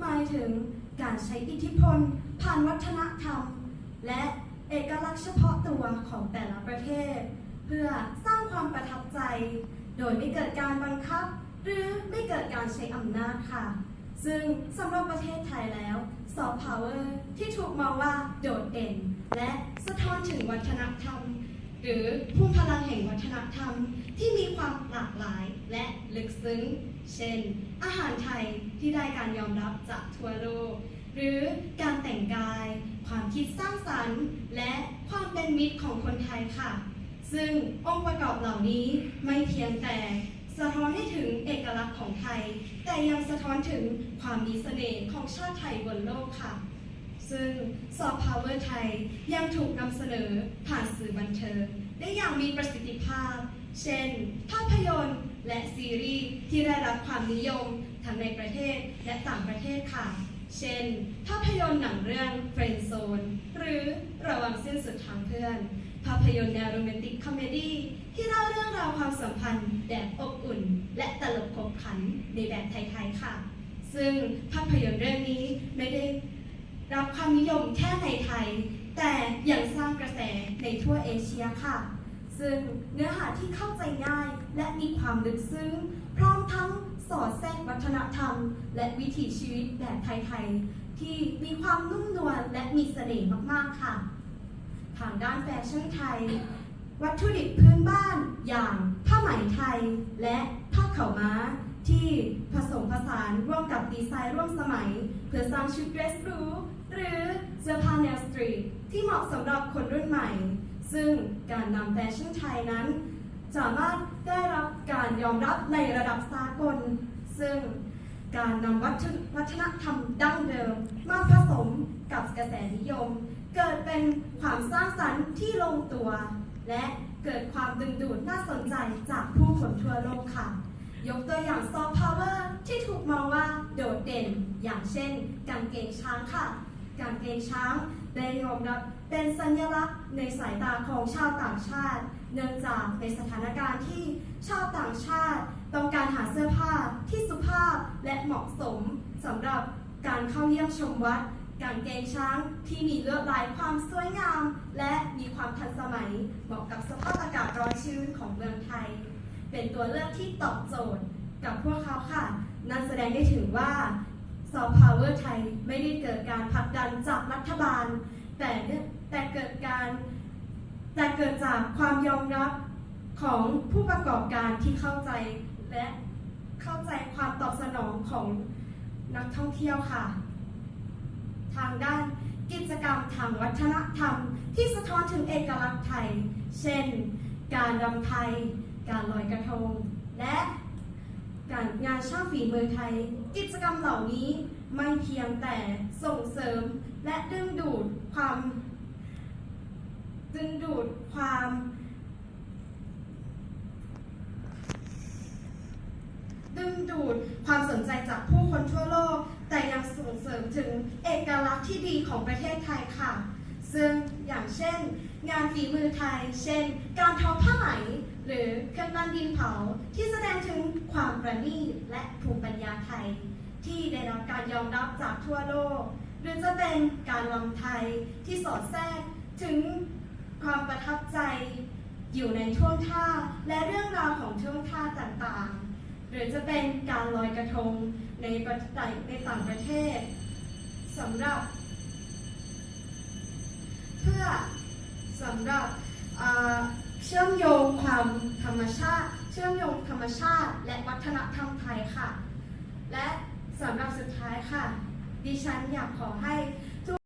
หมายถึงการใช้อิทธิพล ผ่านวัฒนธรรม และเอกลักษณ์เฉพาะตัวของแต่ละประเทศ เพื่อสร้างความประทับใจ โดยไม่เกิดการบังคับ หรือไม่เกิดการใช้อำนาจค่ะ ซึ่งสำหรับประเทศไทยแล้วซอฟต์พาวเวอร์ที่ถูกมองว่าโดดเด่น และสะท้อนถึงวัฒนธรรม หรือภูมิพลังแห่งวัฒนธรรม ความหลากหลายและลึกซึ้ง เช่น อาหารไทยที่ได้การยอมรับจากทั่วโลก หรือการแต่งกาย ความคิดสร้างสรรค์ และความเป็นมิตรของคนไทยค่ะ ซึ่งองค์ประกอบเหล่านี้ไม่เพียงแต่สะท้อนให้ถึงเอกลักษณ์ของไทย แต่ยังสะท้อนถึงความมีเสน่ห์ของชาติไทยบนโลกค่ะ ซึ่งซอฟต์พาวเวอร์ไทยยังถูกนำเสนอผ่านสื่อบันเทิงได้อย่างมีประสิทธิภาพ เช่น ภาพยนตร์และซีรีส์ที่ได้รับความนิยมทั้งในประเทศและต่างประเทศค่ะ เช่น ภาพยนตร์หนังเรื่อง Friend Zone หรือระวังเส้นสุดทางเพื่อน ภาพยนตร์แนวโรแมนติกคอมเมดี้ที่เล่าเรื่องราวความสัมพันธ์แบบอบอุ่น และตลกขบขันในแบบไทยๆค่ะ ซึ่งภาพยนตร์เรื่องนี้ไม่ได้รับความนิยมแค่ในไทย แต่ยังสร้างกระแสในทั่วเอเชียค่ะ ซึ่งเนื้อหาที่เข้าใจง่ายและมีความลึกซึ้ง พร้อมทั้งสอดแทรกวัฒนธรรม และวิถีชีวิตแบบไทยๆ ที่มีความนุ่มนวลและมีเสน่ห์มากๆค่ะ ทางด้านแฟชั่นไทย วัตถุดิบพื้นบ้านอย่างผ้าไหมไทย และผ้าเข่าม้า ที่ผสมผสานร่วมกับดีไซน์ร่วมสมัย เพื่อสร้างชุดเดรสหรูหรือเสื้อผ้าแนวสตรีทที่เหมาะสำหรับคนรุ่นใหม่ ซึ่งการนำแฟชั่นไทยนั้น สามารถได้รับการยอมรับในระดับสากล ซึ่งการนำวัฒนวัฒนธรรมดั้งเดิม มาผสมกับกระแสนิยม เกิดเป็นความสร้างสรรค์ที่ลงตัว และเกิดความดึงดูดน่าสนใจจากผู้คนทั่วโลกค่ะ ยกตัวอย่างซอฟต์พาวเวอร์ที่ถูกมองว่าโดดเด่น อย่างเช่นกางเกงช้างค่ะ กางเกงช้างได้ยอมรับเป็นสัญลักษณ์ในสายตาของชาวต่างชาติ เนื่องจากในสถานการณ์ที่ชาวต่างชาติ ต้องการหาเสื้อผ้าที่สุภาพและเหมาะสมสำหรับการเข้าเยี่ยมชมวัดกางเกงช้างที่มีลวดลายความสวยงาม และมีความทันสมัยเหมาะกับสภาพอากาศร้อนชื้นของเมืองไทย เป็นตัวเลือกที่ตอบโจทย์กับพวกเขาค่ะ นั่นแสดงได้ถึงว่า ซอฟต์พาวเวอร์ไทยไม่ได้เกิดการผลักดันจากรัฐบาล แต่เนี่ยแต่เกิดการแต่เกิดจากความยอมรับของผู้ประกอบการที่เข้าใจและเข้าใจความตอบสนองของนักท่องเที่ยวค่ะ ทางด้านกิจกรรมทางวัฒนธรรม ที่สะท้อนถึงเอกลักษณ์ไทย เช่น การรำไทย การลอยกระทง และ การงานช่างฝีมือไทย กิจกรรมเหล่านี้ไม่เพียงแต่ส่งเสริมและดึงดูดความดึงดูดความดึงดูดความสนใจจากผู้คนทั่วโลก แต่ยังส่งเสริมถึงเอกลักษณ์ที่ดีของประเทศไทยค่ะ ซึ่งอย่างเช่น งานฝีมือไทย เช่น การทอผ้าไหม หรือ เครื่องปั้นดินเผาที่แสดงถึงความประณีตและภูมิปัญญาไทย ที่ได้รับการยอมรับจากทั่วโลก หรือจะเป็นการลำไทยที่สอดแทรกถึงความประทับใจ อยู่ในท่วงท่าและเรื่องราวของท่วงท่าต่างๆ หรือจะเป็นการลอยกระทงในประเทศในต่างประเทศสำหรับ เพื่อสำหรับเอ่อ เชื่อมโยงความธรรมชาติ เชื่อมโยงธรรมชาติ และวัฒนธรรมไทยค่ะ และสำหรับสุดท้ายค่ะ ดิฉันอยากขอให้